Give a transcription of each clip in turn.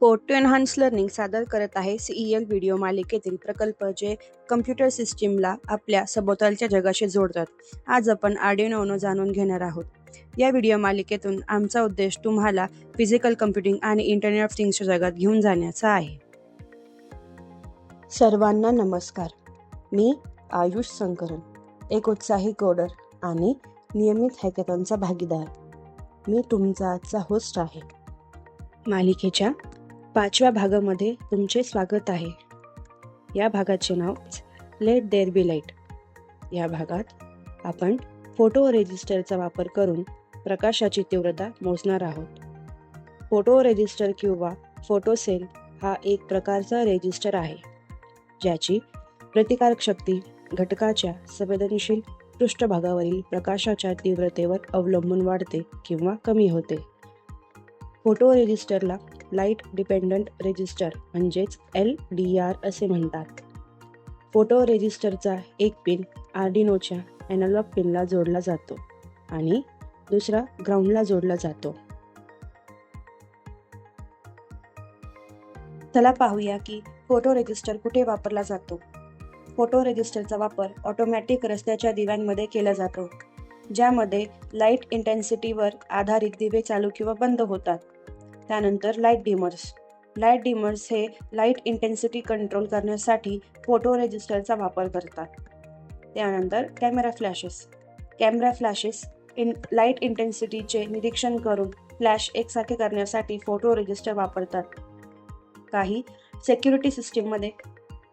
Code to enhance learning सादर करत आहे सीईएल व्हिडिओ मालिकेतील प्रकल्प जे कम्प्युटर सिस्टीमला आपल्या सभोवतालच्या जगाशी जोडतात. आज आपण आर्डिनोनो जाणून घेणार आहोत. या व्हिडिओ मालिकेतून आमचा उद्देश तुम्हाला फिजिकल कम्प्युटिंग आणि इंटरनेट ऑफ थिंग्सच्या जगात घेऊन जाण्याचा आहे. सर्वांना नमस्कार. मी आयुष संकरन एक उत्साही कोडर आणि नियमित हॅकेथॉनचा भागीदार. मी तुमचा आजचा होस्ट आहे. मालिकेच्या पाचव्या भागामध्ये तुमचे स्वागत आहे. या भागाचे नाव लेट देअर बी लाइट या भागात आपण फोटो रेजिस्टरचा वापर करून प्रकाशाची तीव्रता मोजणार आहोत. फोटो रेजिस्टर किंवा फोटोसेल हा एक प्रकारचा रेजिस्टर आहे ज्याची प्रतिकारक शक्ती घटकाच्या संवेदनशील पृष्ठभागावरील प्रकाशाच्या तीव्रतेवर अवलंबून वाढते किंवा कमी होते. फोटो रेजिस्टरला लाइट डिपेंडंट रेजिस्टर म्हणजेच एल डी आर असे म्हणतात. फोटो रेजिस्टरचा एक पिन आर्डिनोच्या ॲनालॉग पिनला जोडला जातो आणि दुसरा ग्राउंडला जोडला जातो. चला पाहूया की फोटो रेजिस्टर कुठे वापरला जातो. फोटो रेजिस्टरचा वापर ऑटोमॅटिक रस्त्याच्या दिव्यांमध्ये केला जातो ज्यामध्ये लाइट इंटेन्सिटीवर आधारित दिवे चालू किंवा बंद होतात. त्यानंतर लाइट डिमर्स लाइट डिमर्स हे लाइट इंटेन्सिटी कंट्रोल करण्यासाठी फोटो रेजिस्टरचा वापर करतात. त्यानंतर camera flashes camera flashes in light इंटेन्सिटीचे निरीक्षण करून फ्लॅश एकसारखे करण्यासाठी फोटो रेजिस्टर वापरतात. काही सेक्युरिटी सिस्टीममध्ये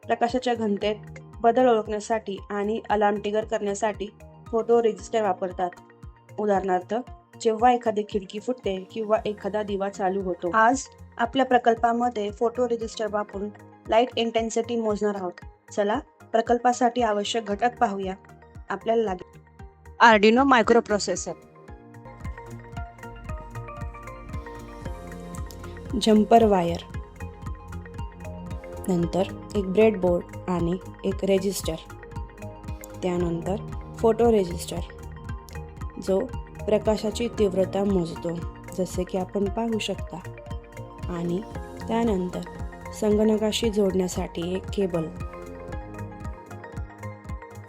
प्रकाशाच्या घनतेत बदल ओळखण्यासाठी आणि अलार्म टिगर करण्यासाठी फोटो रेजिस्टर वापरतात. उदाहरणार्थ जेव्हा एखादी खिडकी फुटते किंवा एखादा दिवा चालू होतो आज आपल्या प्रकल्पामध्ये फोटो रेजिस्टर वापरून लाइट इंटेन्सिटी मोजणार आहोत. चला प्रकल्पासाठी आवश्यक घटक पाहूया. आपल्याला लागेल. Arduino micro processor jumper wire नंतर एक ब्रेडबोर्ड आणि एक रेजिस्टर त्यानंतर फोटो रेजिस्टर जो प्रकाशाची तीव्रता मोजतो जसे की आपण पाहू शकता. आणि त्यानंतर संगणकाशी जोडण्यासाठी एक केबल.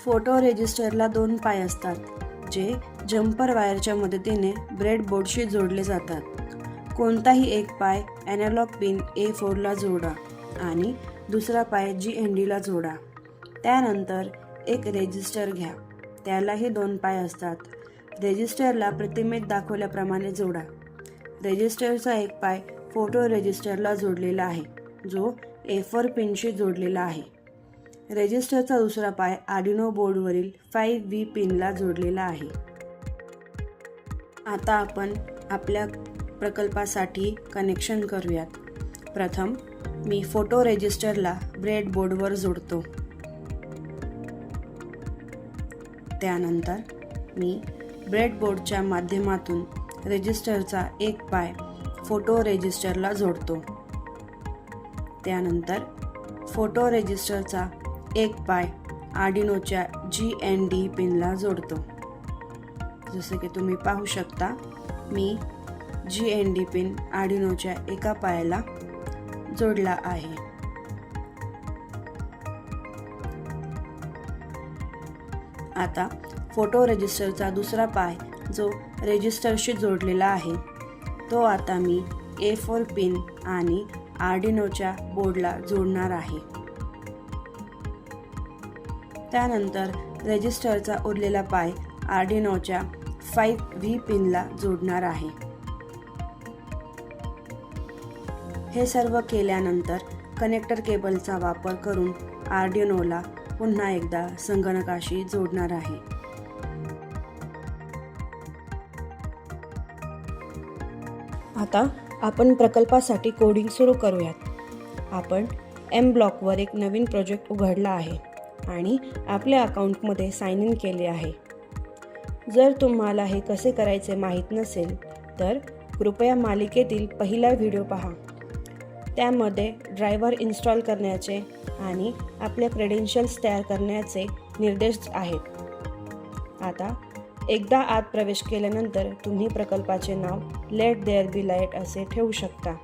फोटो रेजिस्टरला दोन पाय असतात जे जम्पर वायरच्या मदतीने ब्रेडबोर्डशी जोडले जातात. कोणताही एक पाय ॲनालॉग पिन ए फोरला जोडा आणि दुसरा पाय जी एन डीला जोडा. त्यानंतर एक रेजिस्टर घ्या. त्यालाही दोन पाय असतात. रेजिस्टरला प्रतिमेत दाखवल्याप्रमाणे जोडा. रेजिस्टरचा एक पाय फोटो रेजिस्टरला जोडलेला आहे. जो ए फोर पिनशी जोडलेला आहे. रेजिस्टरचा दुसरा पाय आडिनो बोर्डवरील फाईव्ह व्ही पिनला जोडलेला आहे. आता आपण आपल्या प्रकल्पासाठी कनेक्शन करूयात. प्रथम मी फोटो रेजिस्टरला ब्रेडबोर्डवर जोडतो. त्यानंतर मी ब्रेडबोर्डच्या माध्यमातून रेजिस्टरचा एक पाय फोटो रेजिस्टरला जोडतो. त्यानंतर फोटो रेजिस्टरचा एक पाय आर्डिनोच्या जी एन डी पिनला जोडतो. जसे की तुम्ही पाहू शकता मी जी एन डी पिन आर्डिनोच्या एका पायाला जोडला आहे. आता फोटो रेजिस्टरचा दुसरा पाय जो रेजिस्टरशी जोडलेला आहे. तो आता मी ए फोर पिन आणि आर्डिनोच्या बोर्डला जोडणार आहे. त्यानंतर रेजिस्टरचा उरलेला पाय आर्डिनोच्या फाईव्ह व्ही पिनला जोडणार आहे. हे सर्व केल्यानंतर कनेक्टर केबलचा वापर करून आर्डिनोला पुन्हा एकदा संगणकाशी जोडणार आहे. आता आपण प्रकल्पासाठी कोडिंग सुरू करूयात. आपण एम ब्लॉकवर एक नवीन प्रोजेक्ट उघडला आहे आणि आपल्या अकाउंटमध्ये साइन इन केले आहे. जर तुम्हाला हे कसे करायचे माहीत नसेल तर कृपया मालिकेतील पहिला व्हिडिओ पहा. त्यामध्ये ड्रायव्हर इन्स्टॉल करण्याचे आणि आपल्या क्रेडेन्शियल्स तयार करण्याचे निर्देश आहेत. आता एकदा आत प्रवेश केल्यानंतर तुम्ही प्रकल्पाचे नाव लेट देअर बी लाइट असे ठेवू शकता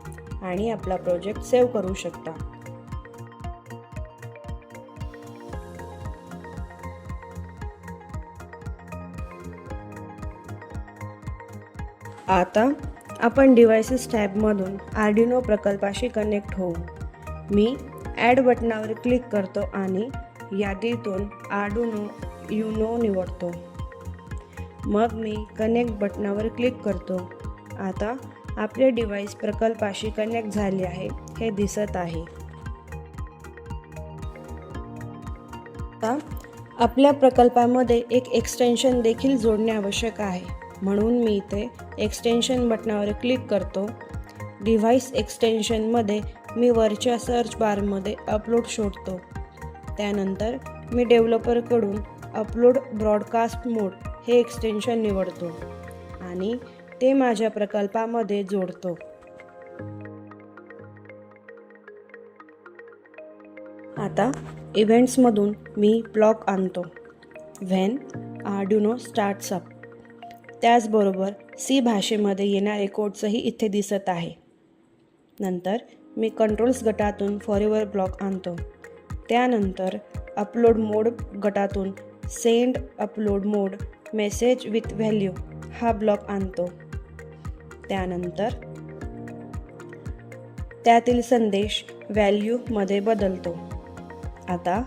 आणि आपला प्रोजेक्ट सेव्ह करू शकता. आता आपण डिव्हायसेस टॅबमधून आर्डिनो प्रकल्पाशी कनेक्ट होऊ. मी ॲड बटनावर क्लिक करतो आणि यादीतून आर्डिनो युनो निवडतो. मग मी कनेक्ट बटनावर क्लिक करतो. आता आपले डिव्हाइस प्रकल्पाशी कनेक्ट झाले आहे. हे दिसत आहे. आता आपल्या प्रकल्पामध्ये एक एक्सटेन्शन देखील जोडणे आवश्यक आहे. म्हणून मी इथे एक्सटेन्शन बटनावर क्लिक करतो. डिव्हाइस एक्सटेन्शनमध्ये मी वरच्या सर्च बारमध्ये अपलोड शोधतो. त्यानंतर मी डेव्हलपरकडून अपलोड ब्रॉडकास्ट मोड हे एक्सटेन्शन निवडतो आणि ते माझ्या प्रकल्पामध्ये जोडतो. आता इव्हेंट्समधून मी ब्लॉक आणतो. व्हेन आर्ड्युनो स्टार्ट्स अप त्याचबरोबर सी भाषेमध्ये येणारे कोडचंही इथे दिसत आहे. नंतर मी कंट्रोल्स गटातून फॉरेवर ब्लॉक आणतो. त्यानंतर अपलोड मोड गटातून send upload mode message with value हा ब्लॉक आणतो. त्यानंतर त्यातील संदेश व्हॅल्यूमध्ये बदलतो. आता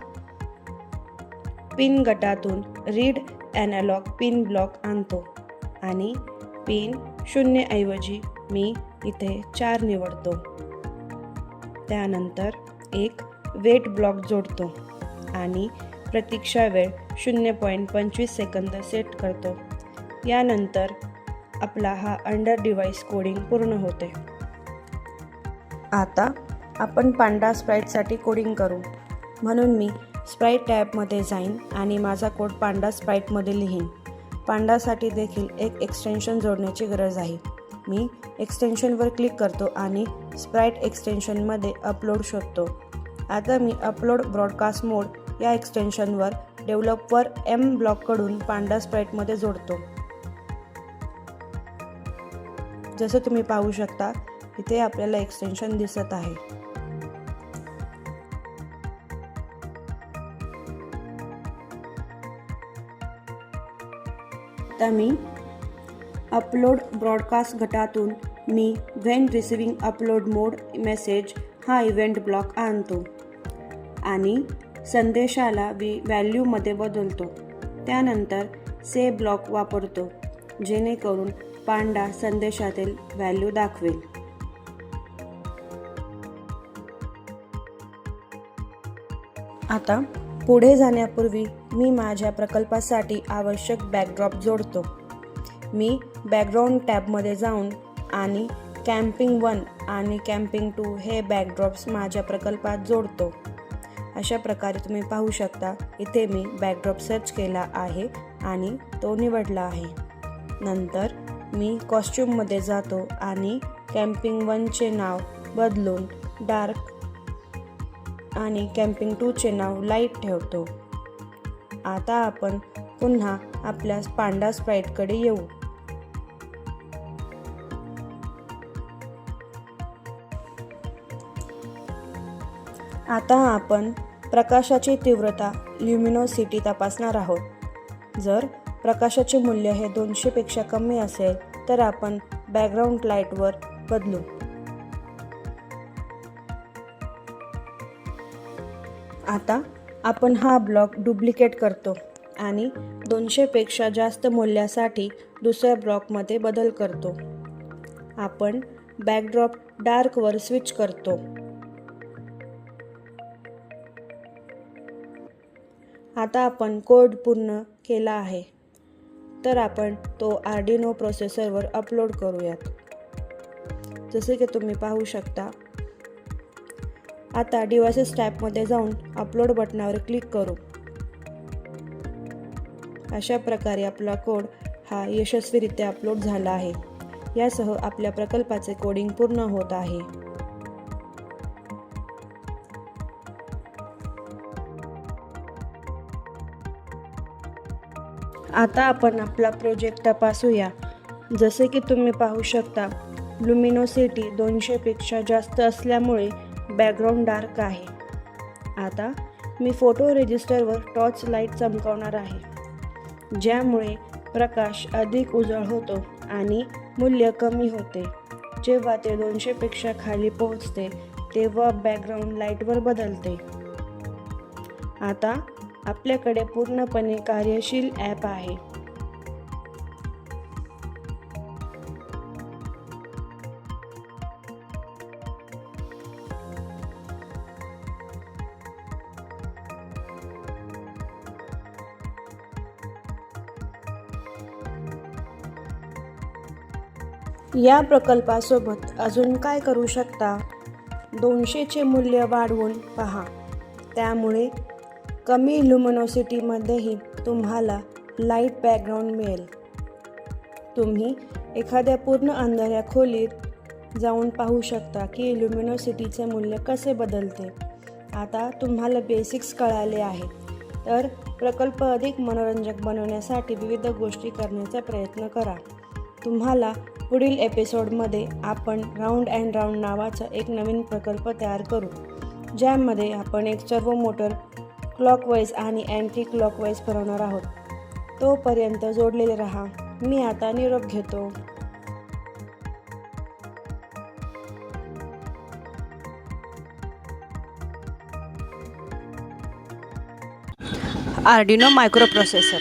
पिन गटातून रीड ॲनालॉग पिन ब्लॉक आणतो आणि पिन शून्यऐवजी मी इथे चार निवडतो. त्यानंतर एक वेट ब्लॉक जोडतो आणि प्रतीक्षा वेळ शून्य पॉईंट पंचवीस सेकंद सेट करतो. यानंतर आपला हा अंडर डिव्हाइस कोडिंग पूर्ण होते आता आपण पांडा स्प्राईटसाठी कोडिंग करू. म्हणून मी स्प्राईट टॅबमध्ये जाईन आणि माझा कोड पांडा स्प्राईटमध्ये लिहीन. पांडासाठी देखील एक एक्सटेन्शन जोडण्याची गरज आहे. मी एक्सटेन्शनवर क्लिक करतो आणि स्प्राईट एक्सटेन्शनमध्ये अपलोड शोधतो. आता मी अपलोड ब्रॉडकास्ट मोड या एक्सटेन्शनवर डेव्हलपवर एम ब्लॉककडून पांडा स्प्राईटमध्ये जोडतो. जसं तुम्ही पाहू शकता इथे आपल्याला एक्सटेन्शन दिसत आहे. आता मी अपलोड ब्रॉडकास्ट गटातून मी when receiving upload mode message हा इव्हेंट ब्लॉक आणतो. आणि संदेशाला वी व्हॅल्यूमध्ये बदलतो. त्यानंतर से ब्लॉक वापरतो जेणेकरून पांडा संदेशातील व्हॅल्यू दाखवेल. आता पुढे जाण्यापूर्वी मी माझ्या प्रकल्पासाठी आवश्यक बॅकड्रॉप जोडतो. मी बॅकग्राऊंड टॅबमध्ये जाऊन आणि कॅम्पिंग वन आणि कॅम्पिंग टू हे बॅकड्रॉप्स माझ्या प्रकल्पात जोडतो. अशा प्रकारे तुम्ही पाहू शकता. इथे मी बॅकड्रॉप सर्च केला आहे आणि तो निवडला आहे. नंतर मी कॉस्ट्यूममध्ये जातो आणि कॅम्पिंग वनचे नाव बदलून डार्क आणि कॅम्पिंग टूचे नाव लाइट ठेवतो. आता आपण पुन्हा आपल्या पांडा स्प्राईटकडे येऊ. आता आपण प्रकाशाची तीव्रता ल्युमिनोसिटी तपासणार आहोत. जर प्रकाशाचे मूल्य हे दोनशेपेक्षा कमी असेल तर आपण बॅकग्राऊंड लाईटवर बदलू. आता आपण हा ब्लॉक डुप्लिकेट करतो आणि दोनशेपेक्षा जास्त मूल्यासाठी दुसऱ्या ब्लॉकमध्ये बदल करतो. आपण बॅकड्रॉप डार्कवर स्विच करतो. आता आपण कोड पूर्ण केला आहे. तर आपण तो आर्डिनो प्रोसेसरवर अपलोड करूयात. जसे की तुम्ही पाहू शकता. आता डिव्हायसेस टॅबमध्ये जाऊन अपलोड बटनावर क्लिक करू. अशा प्रकारे आपला कोड हा यशस्वीरित्या अपलोड झाला आहे. यासह आपल्या प्रकल्पाचे कोडिंग पूर्ण होत आहे. आता आपण आपला प्रोजेक्ट तपासूया. जसे की तुम्ही पाहू शकता लुमिनोसिटी दोनशेपेक्षा जास्त असल्यामुळे बॅकग्राऊंड डार्क आहे. आता मी फोटो रेजिस्टरवर टॉर्च लाइट चमकावणार आहे. ज्यामुळे प्रकाश अधिक उजळ होतो आणि मूल्य कमी होते. जेव्हा ते दोनशेपेक्षा खाली पोहोचते तेव्हा बॅकग्राऊंड लाईटवर बदलते. आता आपल्याकडे पूर्णपणे कार्यशील ॲप आहे. या प्रकल्पासोबत अजून काय करू शकता? दोनशेचे मूल्य वाढवून पहा. त्यामुळे कमी लुमिनॉसिटीमध्येही तुम्हाला लाइट बॅकग्राऊंड मिळेल. तुम्ही एखाद्या पूर्ण अंधाऱ्या खोलीत जाऊन पाहू शकता की ल्युमिनॉसिटीचे मूल्य कसे बदलते. आता तुम्हाला बेसिक्स कळाले आहे तर प्रकल्प अधिक मनोरंजक बनवण्यासाठी विविध गोष्टी करण्याचा प्रयत्न करा. तुम्हाला पुढील एपिसोडमध्ये आपण राऊंड अँड राऊंड नावाचा एक नवीन प्रकल्प तयार करू ज्यामध्ये आपण एक सर्व मोटर क्लॉकवाईज आणि अँटी क्लॉकवाईज फिरवणार आहोत. तोपर्यंत जोडलेले राहा. मी आता निरोप घेतो. Arduino microprocessor